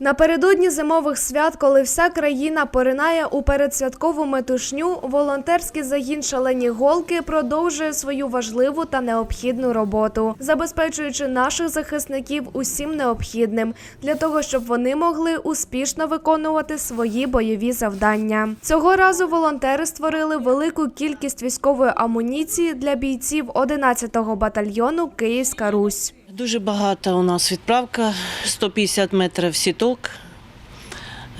Напередодні зимових свят, коли вся країна поринає у передсвяткову метушню, волонтерський загін шалені голки продовжує свою важливу та необхідну роботу, забезпечуючи наших захисників усім необхідним для того, щоб вони могли успішно виконувати свої бойові завдання. Цього разу волонтери створили велику кількість військової амуніції для бійців 11-го батальйону Київська Русь. Дуже багата у нас відправка, 150 метрів сіток,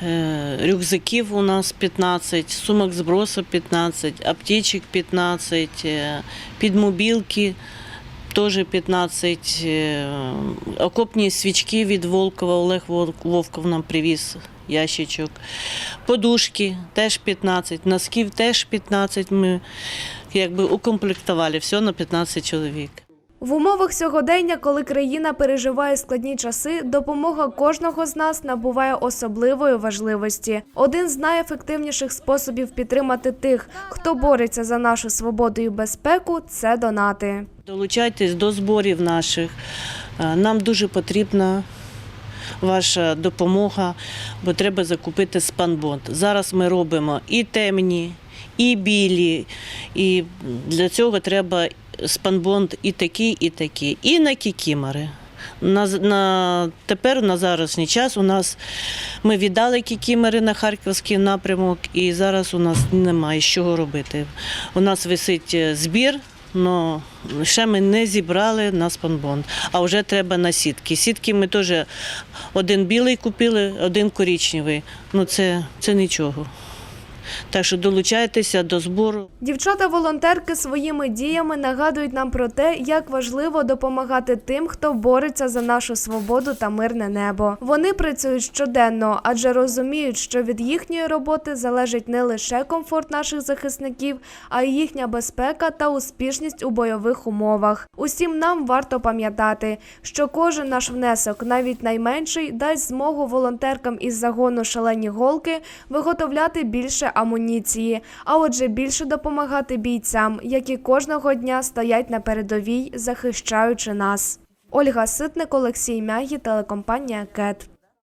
е, рюкзаків у нас 15, сумок збросу 15, аптечок 15, е, підмобілки теж 15, е, окопні свічки від Волкова, Олег Вовков нам привіз ящичок, подушки теж 15, носків теж 15, ми якби укомплектували все на 15 чоловік. В умовах сьогодення, коли країна переживає складні часи, допомога кожного з нас набуває особливої важливості. Один з найефективніших способів підтримати тих, хто бореться за нашу свободу і безпеку це донати. Долучайтесь до зборів наших. Е, Нам дуже потрібна ваша допомога, бо треба закупити спанбонд. Зараз ми робимо і темні, і білі, і для цього треба спанбонд і такий, і такий, і на кікімори. На, на тепер на зарашній час у нас ми віддали кікімери на харківський напрямок, і зараз у нас немає чого робити. У нас висить е, збір, але ще ми не зібрали на спанбонд, а вже треба на сітки. Сітки ми теж один білий купили, один коричневий. Ну це, це нічого. Так що долучайтеся до збору. Дівчата-волонтерки своїми діями нагадують нам про те, як важливо допомагати тим, хто бореться за нашу свободу та мирне небо. Вони працюють щоденно, адже розуміють, що від їхньої роботи залежить не лише комфорт наших захисників, а й їхня безпека та успішність у бойових умовах. Усім нам варто пам'ятати, що кожен наш внесок, навіть найменший, дасть змогу волонтеркам із загону шалені голки виготовляти більше амуніції, а отже, більше допомагати бійцям, які кожного дня стоять на передовій, захищаючи нас. Ольга Ситник, Олексій Мягі, телекомпанія КЕТ.